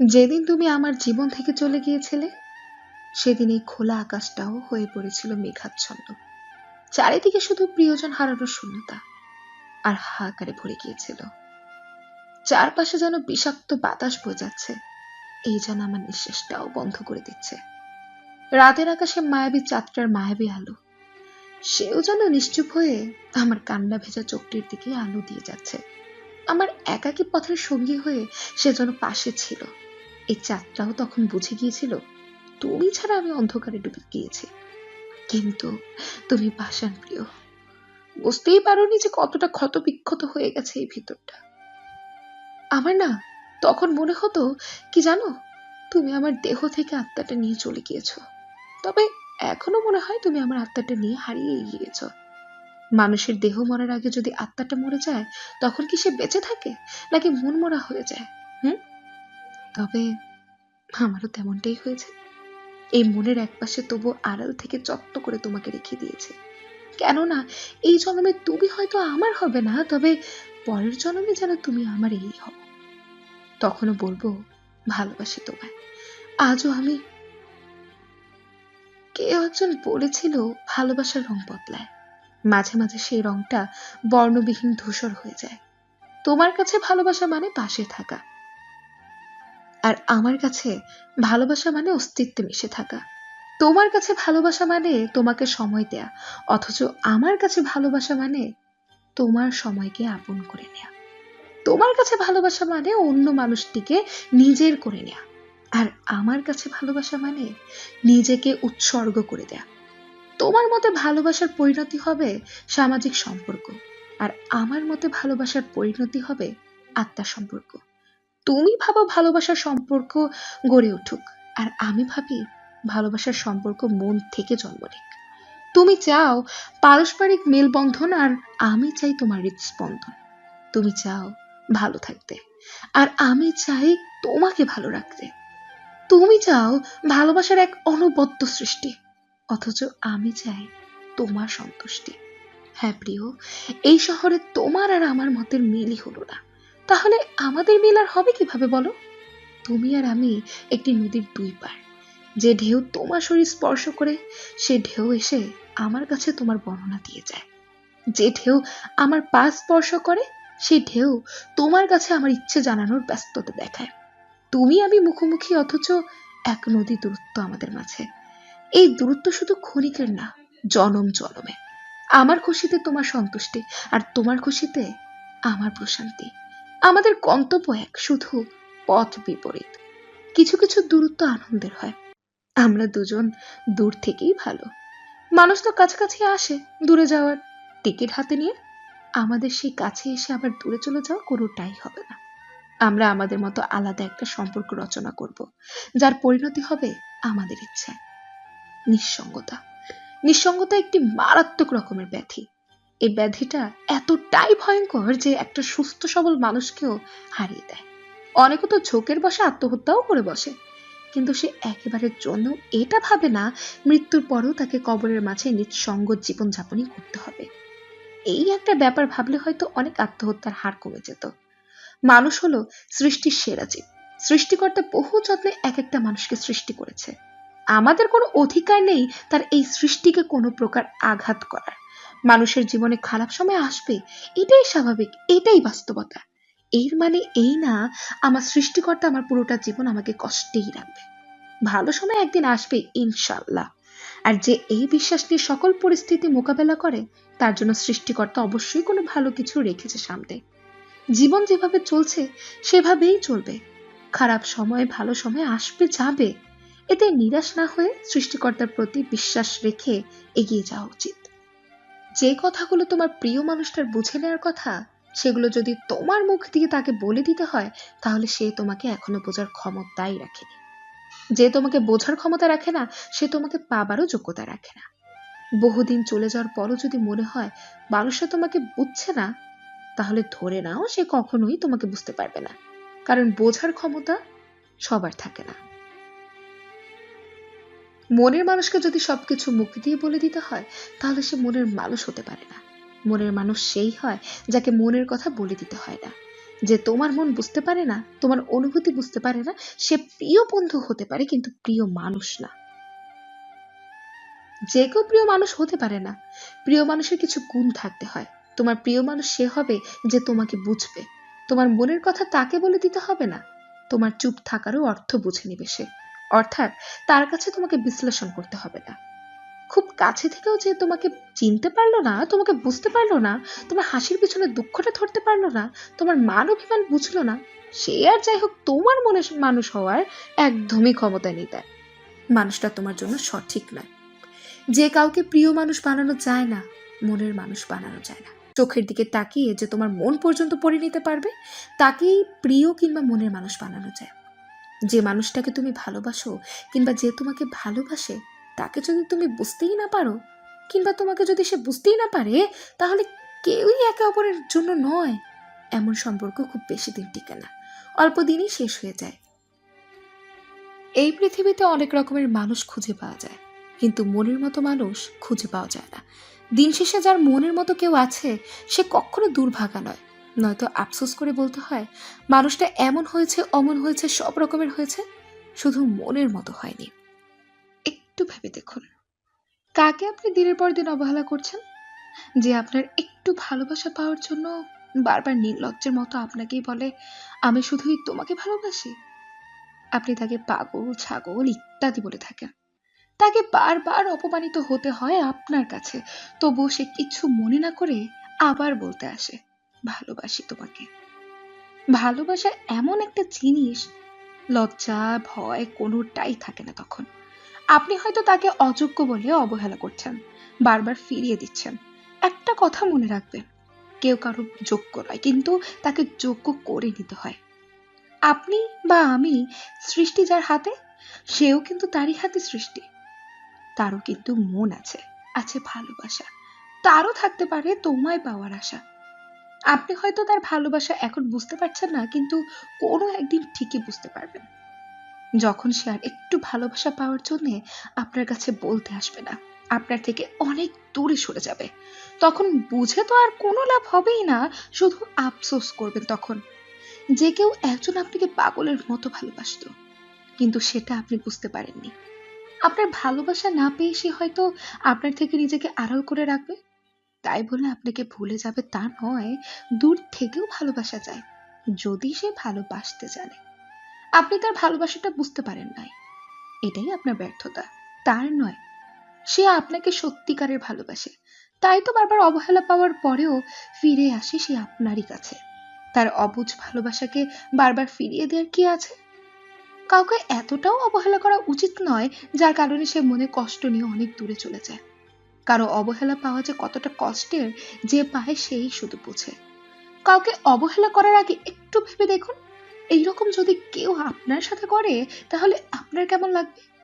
যেদিন তুমি আমার জীবন থেকে চলে গিয়েছিলে, সেদিন এই খোলা আকাশটাও হয়ে পড়েছিল মেঘাচ্ছন্ন। চারিদিকে শুধু প্রিয়জন হারানোর শূন্যতা আর হাহাকারে ভরে গিয়েছিল। চারপাশে যেন বিষাক্ত বাতাস বয়ে যাচ্ছে, এই যেন আমার নিঃশ্বাসটাও বন্ধ করে দিচ্ছে। রাতের আকাশে মায়াবী চাঁদটার মায়াবী আলো, সেও যেন নিশ্চুপ হয়ে আমার কান্না ভেজা চোখটির দিকে আলো দিয়ে যাচ্ছে। আমার একাকী পথের সঙ্গী হয়ে সে যেন পাশে ছিল। এই চাঁদটাও তখন বুঝে গিয়েছিল, তুমি ছাড়া আমি অন্ধকারে ডুবে গিয়েছি। কিন্তু তুমি পাষাণ প্রিয়, বুঝতেই পারোনি যে কতটা ক্ষত বিক্ষত হয়ে গেছে এই ভিতরটা। আমার না তখন মনে হতো, কি জানো, তুমি আমার দেহ থেকে আত্মাটা নিয়ে চলে গিয়েছো। তবে এখনও মনে হয় তুমি আমার আত্মাটা নিয়ে হারিয়ে গিয়েছ। মানুষের দেহ মরার আগে যদি আত্মাটা মরে যায়, তখন কি সে বেঁচে থাকে, নাকি মন মরা হয়ে যায়? তবে আমারও তেমনটাই হয়েছে। এই মনের একপাশে তবু আড়াল থেকে যত্ন করে তোমাকে রেখে দিয়েছে। কেননা এই জন্মে তুমি হয়তো আমার হবে না, তবে পরের জন্মে যেন তুমি আমার এই হও। তখনও বলব, ভালোবাসি তোমায়। আজও আমি কেউ একজন বলেছিল ভালোবাসার রং বদলায়। মাঝে মাঝে সেই রংটা বর্ণবিহীন ধূসর হয়ে যায়। তোমার কাছে ভালোবাসা মানে পাশে থাকা। আর আমার কাছে ভালোবাসা মানে অস্তিত্বে মিশে থাকা। তোমার কাছে ভালোবাসা মানে তোমাকে সময় দেয়া, অথচ আমার কাছে ভালোবাসা মানে তোমার সময়কে আপন করে নেয়া। তোমার কাছে ভালোবাসা মানে অন্য মানুষটিকে নিজের করে নেয়া। আর আমার কাছে ভালোবাসা মানে নিজেকে উৎসর্গ করে দেয়া। তোমার মতে ভালোবাসার পরিণতি হবে সামাজিক সম্পর্ক, আর আমার মতে ভালোবাসার পরিণতি হবে আত্মার সম্পর্ক। তুমি ভাবো ভালোবাসার সম্পর্ক গড়ে উঠুক। আর আমি ভাবি ভালোবাসার সম্পর্ক মন থেকে জন্ম নিক। তুমি চাও পারস্পরিক মেলবন্ধন আর আমি চাই তোমার হৃদস্পন্দন। তুমি চাও ভালো থাকতে। আর আমি চাই তোমাকে ভালো রাখতে। তুমি চাও ভালোবাসার এক অনবদ্য সৃষ্টি। অথচ আমি চাই তোমার সন্তুষ্টি। হ্যাঁ প্রিয়, এই শহরে তোমার আর আমার মতের মিলই হলো না। তাহলে আমাদের মিল আর হবে কীভাবে বলো? তুমি আর আমি একটি নদীর দুই পার যে ঢেউ তোমার শরীর স্পর্শ করে, সে ঢেউ এসে আমার কাছে তোমার বর্ণনা দিয়ে যায়। যে ঢেউ আমার পা স্পর্শ করে সেই ঢেউ তোমার কাছে আমার ইচ্ছে জানানোর ব্যস্ততা দেখায়। তুমি আমি মুখোমুখি অথচ এক নদী দূরত্ব আমাদের মাঝে। এই দূরত্ব শুধু ক্ষণিকের না, জনম জনমে আমার খুশিতে তোমার সন্তুষ্টি আর তোমার খুশিতে আমার প্রশান্তি। আমাদের গন্তব্য এক, শুধু পথ বিপরীত। কিছু কিছু দূরত্ব আনন্দের হয়। আমরা দুজন দূর থেকেই ভালো। মানুষ তো কাছাকাছি আসে দূরে যাওয়ার। টিকিট হাতে নিয়ে আমাদের সেই কাছে এসে আবার দূরে চলে যাওয়া কোনোটাই হবে না। আমরা আমাদের মতো আলাদা একটা সম্পর্ক রচনা করব, যার পরিণতি হবে আমাদের ইচ্ছায়। নিঃসঙ্গতা। নিঃসঙ্গতা একটি মারাত্মক রকমের ব্যাধি। এই ব্যাধিটা এতটাই ভয়ঙ্কর যে একটা সুস্থ সবল মানুষকেও হারিয়ে দেয়। অনেকে তো ঝোঁকের বসে আত্মহত্যাও করে বসে। কিন্তু সে একেবারে জন্য এটা ভাবে না, মৃত্যুর পরেও তাকে কবরের মাঝে নিঃসঙ্গ জীবনযাপনই করতে হবে। এই একটা ব্যাপার ভাবলে হয়তো অনেক আত্মহত্যার হার কমে যেত। মানুষ হলো সৃষ্টির সেরা জীব। সৃষ্টিকর্তা বহু যত্নে এক একটা মানুষকে সৃষ্টি করেছে। আমাদের কোনো অধিকার নেই তার এই সৃষ্টিকে কোনো প্রকার আঘাত করার। মানুষের জীবনে খারাপ সময় আসবে, এটাই স্বাভাবিক, এটাই বাস্তবতা। এর মানে এই না, আমার সৃষ্টিকর্তা আমার পুরোটা জীবন আমাকে কষ্টেই রাখবে। ভালো সময় একদিন আসবে ইনশাল্লাহ আর যে এই বিশ্বাস নিয়ে সকল পরিস্থিতি মোকাবেলা করে, তার জন্য সৃষ্টিকর্তা অবশ্যই কোনো ভালো কিছু রেখেছে সামনে। জীবন যেভাবে চলছে, সেভাবেই চলবে। খারাপ সময় ভালো সময় আসবে, যাবে। এতে নিরাশ না হয়ে সৃষ্টিকর্তার প্রতি বিশ্বাস রেখে এগিয়ে যাওয়া উচিত। যে কথাগুলো তোমার প্রিয় মানুষটার বুঝে নেওয়ার কথা, সেগুলো যদি তোমার মুখ দিয়ে তাকে বলে দিতে হয়, তাহলে সে তোমাকে এখনও বোঝার ক্ষমতাই রাখেনি। যে তোমাকে বোঝার ক্ষমতা রাখে না, সে তোমাকে পাবারও যোগ্যতা রাখে না। বহুদিন চলে যাওয়ার পরও যদি মনে হয়, মানুষটা তোমাকে বুঝছে না, তাহলে ধরে নাও সে কখনোই তোমাকে বুঝতে পারবে না। কারণ বোঝার ক্ষমতা সবার থাকে না। মনের মানুষকে যদি সবকিছু মুখ দিয়ে বলে দিতে হয়, তাহলে সে মনের মানুষ হতে পারে না। মনের মানুষ সেই হয় যাকে মনের কথা বলে দিতে হয় না। যে তোমার মন বুঝতে পারে না, তোমার অনুভূতি বুঝতে পারে না, সে প্রিয় বন্ধু হতে পারে কিন্তু প্রিয় মানুষ না। যে কেউ প্রিয় মানুষ হতে পারে না, প্রিয় মানুষের কিছু গুণ থাকতে হয়। তোমার প্রিয় মানুষ সে হবে যে তোমাকে বুঝবে। তোমার মনের কথা তাকে বলে দিতে হবে না। তোমার চুপ থাকারও অর্থ বুঝে নিবে সে। অর্থাৎ তার কাছে তোমাকে বিশ্লেষণ করতে হবে না। খুব কাছে থেকেও যে তোমাকে চিনতে পারল না, তোমাকে বুঝতে পারল না, তোমার হাসির পিছনে দুঃখটা ধরতে পারল না, তোমার মান অভিমান বুঝলো না, সে আর যাই হোক তোমার মনে মানুষ হওয়ার একদমই ক্ষমতা নেই তার। মানুষটা তোমার জন্য সঠিক নয়। যে কাউকে প্রিয় মানুষ বানানো যায় না, মনের মানুষ বানানো যায় না। চোখের দিকে তাকিয়ে যে তোমার মন পর্যন্ত পড়ে নিতে পারবে, তাকেই প্রিয় কিংবা মনের মানুষ বানানো যায়। যে মানুষটাকে তুমি ভালোবাসো কিংবা যে তোমাকে ভালোবাসে, তাকে যদি তুমি বুঝতেই না পারো কিংবা তোমাকে যদি সে বুঝতেই না পারে, তাহলে কেউই একে অপরের জন্য নয়। এমন সম্পর্ক খুব বেশি দিন টিকে না। অল্প দিনই শেষ হয়ে যায়। এই পৃথিবীতে অনেক রকমের মানুষ খুঁজে পাওয়া যায়, কিন্তু মনের মতো মানুষ খুঁজে পাওয়া যায় না। দিন শেষে যার মনের মতো কেউ আছে, সে কখনো দুর্ভাগা নয়। নয়তো আফসোস করে বলতে হয়, মানুষটা এমন হয়েছে, অমন হয়েছে, সব রকমের হয়েছে, শুধু মনের মতো হয়নি। একটু ভেবে দেখুন। কাকে আপনি দিনের পর দিন অবহেলা করছেন? যে আপনার একটু ভালোবাসা পাওয়ার জন্য বারবার নির্লজ্জের মতো আপনাকেই বলে, আমি শুধুই তোমাকে ভালোবাসি আপনি তাকে পাগল, ছাগল ইত্যাদি বলে থাকেন। তাকে বারবার অপমানিত হতে হয় আপনার কাছে, তবুও সে কিছু মনে না করে আবার বলতে আসে। ভালোবাসি তোমাকে। ভালোবাসা এমন একটা জিনিস, লজ্জা, ভয় কোনোটাই থাকে না তখন। আপনি হয়তো তাকে অযোগ্য বলে অবহেলা করছেন, বারবার ফিরিয়ে দিচ্ছেন। একটা কথা মনে রাখবেন, কেউ কারও যোগ্য নয়, কিন্তু তাকে যোগ্য করে নিতে হয়। আপনি বা আমি সৃষ্টি যার হাতে, সেও কিন্তু তারই হাতে সৃষ্টি। তারও কিন্তু মন আছে আছে ভালোবাসা। তারও থাকতে পারে তোমায় পাওয়ার আশা। আপনি হয়তো তার ভালোবাসা এখন বুঝতে পারছেন না, কিন্তু কোনো একদিন ঠিকই বুঝতে পারবেন। যখন সে আর একটু ভালোবাসা পাওয়ার জন্য আপনার কাছে বলতে আসবে না, আপনার থেকে অনেক দূরে সরে যাবে। তখন বুঝে তো আর কোনো লাভ হবেই না, শুধু আফসোস করবেন তখন। যে কেউ একজন আপনাকে পাগলের মতো ভালোবাসতো, কিন্তু সেটা আপনি বুঝতে পারেননি। আপনার ভালোবাসা না পেয়ে সে হয়তো আপনার থেকে নিজেকে আড়াল করে রাখবে তাই বলে আপনাকে ভুলে যাবে তা নয়, দূর থেকেও ভালোবাসা যায় যদি সে ভালোবাসতে জানে। আপনি তার ভালোবাসাটা বুঝতে পারেন নাই। এটাই আপনার ব্যর্থতা। তার নয়, সে আপনাকে সত্যিকারের ভালোবাসে। তাই তো বারবার অবহেলা পাওয়ার পরেও ফিরে আসে সে আপনারই কাছে। তার অবুঝ ভালোবাসাকে বারবার ফিরিয়ে দেওয়ার কি আছে? কাউকে এতটাও অবহেলা করা উচিত নয়, যার কারণে সে মনে কষ্ট নিয়ে অনেক দূরে চলে যায়। কারও অবহেলা পাওয়া যে কতটা কষ্টের, যে পায় সেই শুধু বোঝে কাউকে অবহেলা করার আগে একটু ভেবে দেখুন। এইরকম যদি কেউ আপনার সাথে করে, তাহলে আপনার কেমন লাগবে?